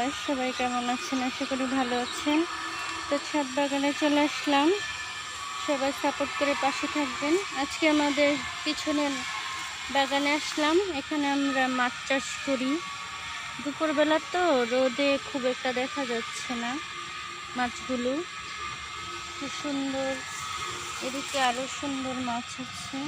গাছ সবাই কেমন আছেন? আশা করি ভালো আছেন। তো ছাদ বাগানে চলে আসলাম। সবাই সাপোর্ট করে পাশে থাকবেন। আজকে আমাদের পিছনের বাগানে আসলাম। এখানে আমরা মাছ চাষ করি। দুপুরবেলা তো রোদে খুব একটা দেখা যাচ্ছে না মাছগুলো। খুব সুন্দর, এদিকে আরও সুন্দর মাছ আছে।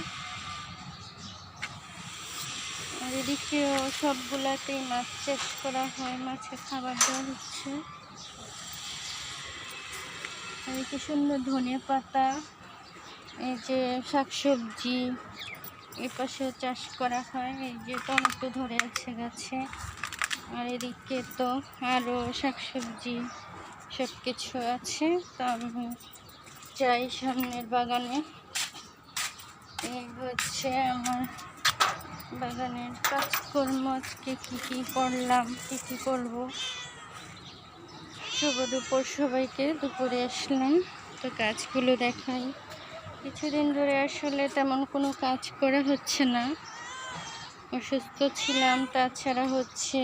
এদিকেও সবগুলাতেই মাছ চাষ করা হয়, মাছের খাবার দেওয়া হচ্ছে এদিকে সুন্দর ধনে পাতা, এই যে শাকসবজি, এ পাশে চাষ করা হয়। এই যে টমেটো ধরে আছে গাছে। আর এদিকে তো আরও শাকসবজি সব কিছু আছে। তো আমি যাই সামনের বাগানে। এই হচ্ছে আমার বাগানের কাজকর্ম আজকে কী কী করলাম, কী কী করব? শুভ দুপুর সবাইকে, দুপুরে আসলাম তো কাজগুলো দেখাই। কিছুদিন ধরে আসলে তেমন কোনো কাজ করা হচ্ছে না। অসুস্থ ছিলাম, তাছাড়া হচ্ছে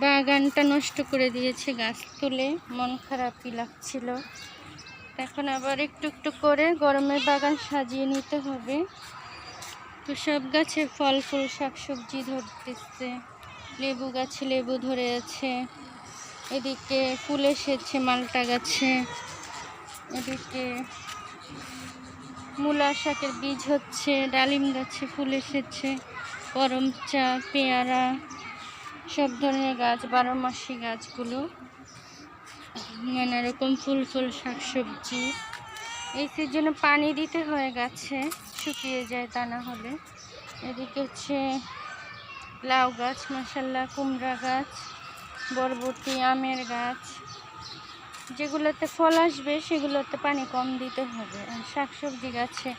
বাগানটা নষ্ট করে দিয়েছে গাছ তুলে, মন খারাপই লাগছিল। এখন আবার একটু একটু করে গরমের বাগান সাজিয়ে নিতে হবে। তো সব গাছে ফল ফুল, শাকসবজি ধরতেছে। লেবু গাছে লেবু ধরে আছে। এদিকে ফুল এসেছে মালটা গাছে। এদিকে মূলা শাকের বীজ হচ্ছে, ডালিম গাছে ফুল এসেছে, গরম চা, পেয়ারা, সব ধরনের গাছ, বারো মাসি গাছগুলো। নানা রকম ফুল ফুল, শাকসবজি। এই সিজনে পানি দিতে হয় গাছে। শুকিয়ে যায় তা না হলে। এদিকে হচ্ছে লাউ গাছ মশাল্লা কুমড়া গাছ, বরবটি, আমের গাছ। যেগুলোতে ফল আসবে, সেগুলোতে পানি কম দিতে হবে। আর শাকসবজি গাছে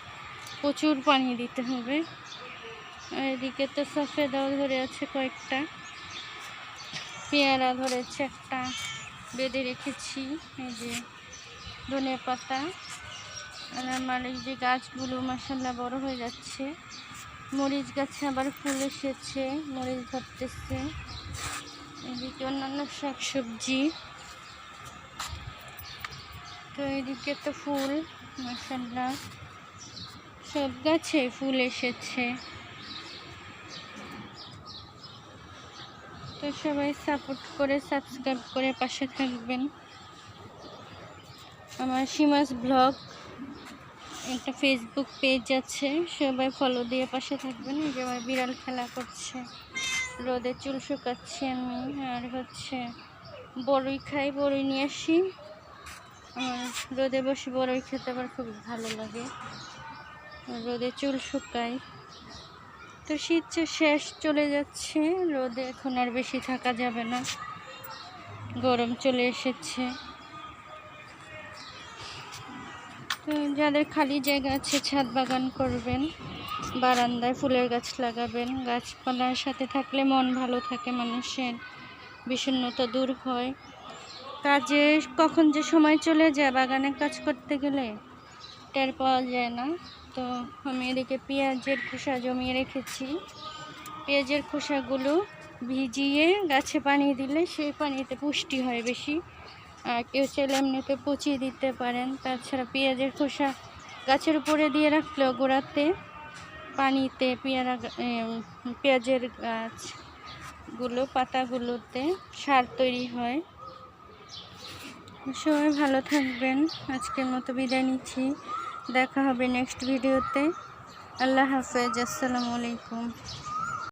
প্রচুর পানি দিতে হবে। এদিকে তো সফেদাও ধরে আছে কয়েকটা। পেয়ারা ধরেছে একটা। বেঁধে রেখেছি, এই যে ধনে পাতা আমার এই যে গাছগুলো মাসাল্লা বড় হয়ে যাচ্ছে। মরিচ গাছে আবার ফুল এসেছে, মরিচ ধরতেছে। এদিকে অন্যান্য শাকসবজি। তো এদিকে তো ফুল মাসাল্লা সব গাছে ফুল এসেছে। তো সবাই সাপোর্ট করে, সাবস্ক্রাইব করে পাশে থাকবেন। আমার সীমাস ব্লগ। একটা ফেসবুক পেজ আছে, সবাই ফলো দিয়ে পাশে থাকবেন। যে আমার বিড়াল খেলা করছে, রোদে চুল শুকাচ্ছি আমি, আর হচ্ছে বড়ই খাই বড়ই নিয়ে আসি। আমার রোদে বসে বড়ই খেতে আবার খুব ভালো লাগে। রোদে চুল শুকাই। তো শীত শেষ চলে যাচ্ছে, রোদে এখন আর বেশি থাকা যাবে না। গরম চলে এসেছে তো যাদের খালি জায়গা আছে, ছাদ বাগান করবেন, বারান্দায় ফুলের গাছ লাগাবেন। গাছপালার সাথে থাকলে মন ভালো থাকে, মানুষের বিষণ্ণতা দূর হয়। কাজে কখন যে সময় চলে যায়, বাগানে কাজ করতে গেলে টের পাওয়া যায় না। তো আমি এদিকে পেঁয়াজের খোসা জমিয়ে রেখেছি। পেঁয়াজের খোসাগুলো ভিজিয়ে গাছে পানি দিলে সেই পানিতে পুষ্টি হয় বেশি। কেউ চাইলে এমনিতে পচিয়ে দিতে পারেন। তাছাড়া পেঁয়াজের খোসা গাছের উপরে দিয়ে রাখলেও গোড়াতে পানিতে পেয়ারা পেঁয়াজের গাছগুলো, পাতাগুলোতে সার তৈরি হয়। সবাই ভালো থাকবেন। আজকের মতো বিদায় নিচ্ছি। দেখা হবে নেক্সট ভিডিওতে। আল্লাহ হাফেজ। আসসালামু আলাইকুম।